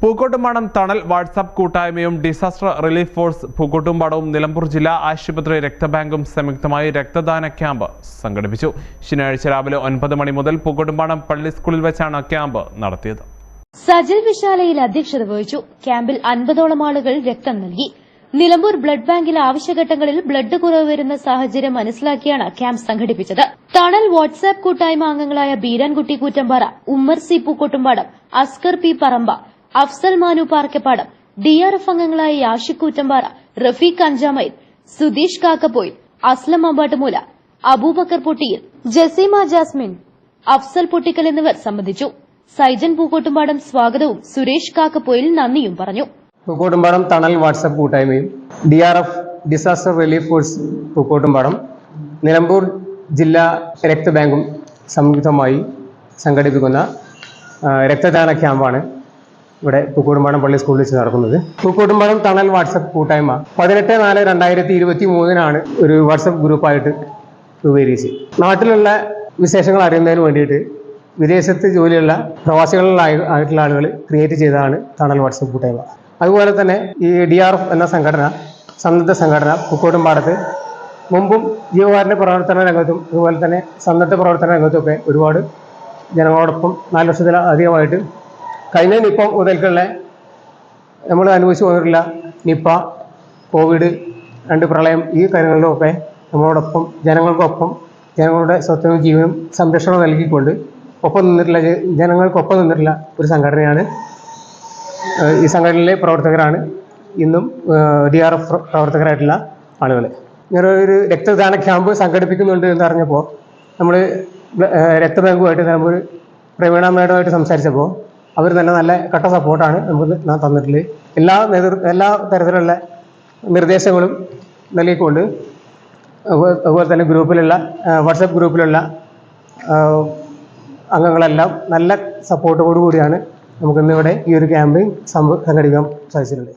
Pookkottumpadam Thanal WhatsApp കൂട്ടായ്മയും disaster relief force പൂക്കോട്ടുംപാടവും നിലമ്പൂർ ജില്ലാ ആശുപത്രി രക്തബാങ്കും സംയുക്തമായി രക്തദാന ക്യാമ്പ് സംഘടിപ്പിച്ചു. ശനിയാഴ്ച രാവിലെ ഒൻപത് മണി മുതൽ പൂക്കോട്ടുംപാടം പള്ളി സ്കൂളിൽ വെച്ചാണ് ക്യാമ്പ് നടത്തിയത്. സജൽ വിശാലയിൽ അധ്യക്ഷത വഹിച്ചു. ക്യാമ്പിൽ അൻപതോളം ആളുകൾ രക്തം നൽകി. നിലമ്പൂർ ബ്ലഡ് ബാങ്കിലെ ആവശ്യഘട്ടങ്ങളിൽ ബ്ലഡ് കുറവ് വരുന്ന സാഹചര്യം മനസ്സിലാക്കിയാണ് ക്യാമ്പ് സംഘടിപ്പിച്ചത്. തണൽ വാട്സാപ്പ് കൂട്ടായ്മ അംഗങ്ങളായ Beerankutty Koottampara Ummer C Pookkottumpadam Askar P Paramba Afsal Manu Parkkappadam D R F അംഗങ്ങളായ യാഷിക് കൂറ്റമ്പാറ റഫീഖ് അഞ്ചാമയിൽ സുധീഷ് കാക്കപ്പോയിൽ അസ്ലം അമ്പാട്ടുമൂല അബൂബക്കർ പൊട്ടിയിൽ ജസീമ ജാസ്മിൻ അഫ്സൽ പൊട്ടിക്കൽ എന്നിവർ സംബന്ധിച്ചു. സൈജൻ പൂക്കോട്ടുംപാടം സ്വാഗതവും സുരേഷ് കാക്കപ്പോയിൽ നന്ദിയും പറഞ്ഞു. പൂക്കോട്ടുംപാടം തണൽ വാട്സപ്പ് കൂട്ടായ്മയും D R F disaster relief force Pookkottumpadam Nilambur ജില്ലാ രക്തബാങ്കും സംയുക്തമായി സംഘടിപ്പിക്കുന്ന രക്തദാന ക്യാമ്പാണ്. ഇവിടെ പൂക്കോട്ടുംപാടം പള്ളി സ്കൂളിൽ വെച്ച് നടക്കുന്നത്. പൂക്കോട്ടുംപാടം തണൽ വാട്സപ്പ് കൂട്ടായ്മ. പതിനെട്ട് നാല് രണ്ടായിരത്തി ഇരുപത്തി മൂന്നിനാണ് ഒരു വാട്സപ്പ് ഗ്രൂപ്പായിട്ട് രൂപീകരിച്ച് നാട്ടിലുള്ള വിശേഷങ്ങൾ അറിയുന്നതിന് വേണ്ടിയിട്ട് വിദേശത്ത് ജോലിയുള്ള പ്രവാസികളിലായിട്ടുള്ള ആളുകൾ ക്രിയേറ്റ് ചെയ്തതാണ് തണൽ വാട്സപ്പ് കൂട്ടായ്മ. അതുപോലെ തന്നെ ഈ ഡി ആർ എഫ് എന്ന സംഘടന സന്നദ്ധ സംഘടന പൂക്കോട്ടുംപാടത്ത് മുമ്പും ജീവകാരുടെ പ്രവർത്തന രംഗത്തും അതുപോലെ തന്നെ സന്നദ്ധ പ്രവർത്തന രംഗത്തുമൊക്കെ ഒരുപാട് ജനങ്ങളോടൊപ്പം നാല് വർഷത്തിലധികമായിട്ട് കഴിഞ്ഞ നിപ്പ മുതൽക്കുള്ള നമ്മൾ അനുഭവിച്ചു പോയിട്ടുള്ള നിപ്പ കോവിഡ് രണ്ട് പ്രളയം ഈ കാര്യങ്ങളിലൊക്കെ നമ്മളോടൊപ്പം ജനങ്ങൾക്കൊപ്പം ജനങ്ങളുടെ സ്വത്തവും ജീവനും സംരക്ഷണം നൽകിക്കൊണ്ട് ഒപ്പം നിന്നിട്ടുള്ള ജനങ്ങൾക്കൊപ്പം നിന്നിട്ടുള്ള ഒരു സംഘടനയാണ്. ഈ സംഘടനയിലെ പ്രവർത്തകരാണ്. ഇന്നും ഡി ആർ എഫ് പ്രവർത്തകരായിട്ടുള്ള ആളുകൾ ഇങ്ങനെ ഒരു രക്തദാന ക്യാമ്പ് സംഘടിപ്പിക്കുന്നുണ്ട് എന്ന് അറിഞ്ഞപ്പോൾ നമ്മൾ രക്തബാങ്കുമായിട്ട് നമ്മൾ പ്രവീണ മേഡമായിട്ട് സംസാരിച്ചപ്പോൾ അവർ തന്നെ നല്ല കട്ട സപ്പോർട്ടാണ് നമുക്ക് ഞാൻ തന്നിട്ടുള്ളത്. എല്ലാ നേതൃ എല്ലാ തരത്തിലുള്ള നിർദ്ദേശങ്ങളും നൽകിക്കൊണ്ട് അതുപോലെ തന്നെ ഗ്രൂപ്പിലുള്ള വാട്സപ്പ് ഗ്രൂപ്പിലുള്ള അംഗങ്ങളെല്ലാം നല്ല സപ്പോർട്ടോടു കൂടിയാണ് നമുക്കിന്നിവിടെ ഈ ഒരു ക്യാമ്പയിൻ സംഘടിക്കാൻ സംഘടിപ്പിക്കാൻ സാധിച്ചിട്ടുള്ളത്.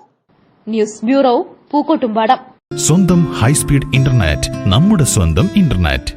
News bureau Pookkottumpadam. സ്വന്തം ഹൈസ്പീഡ് ഇന്റർനെറ്റ് നമ്മുടെ സ്വന്തം ഇന്റർനെറ്റ്.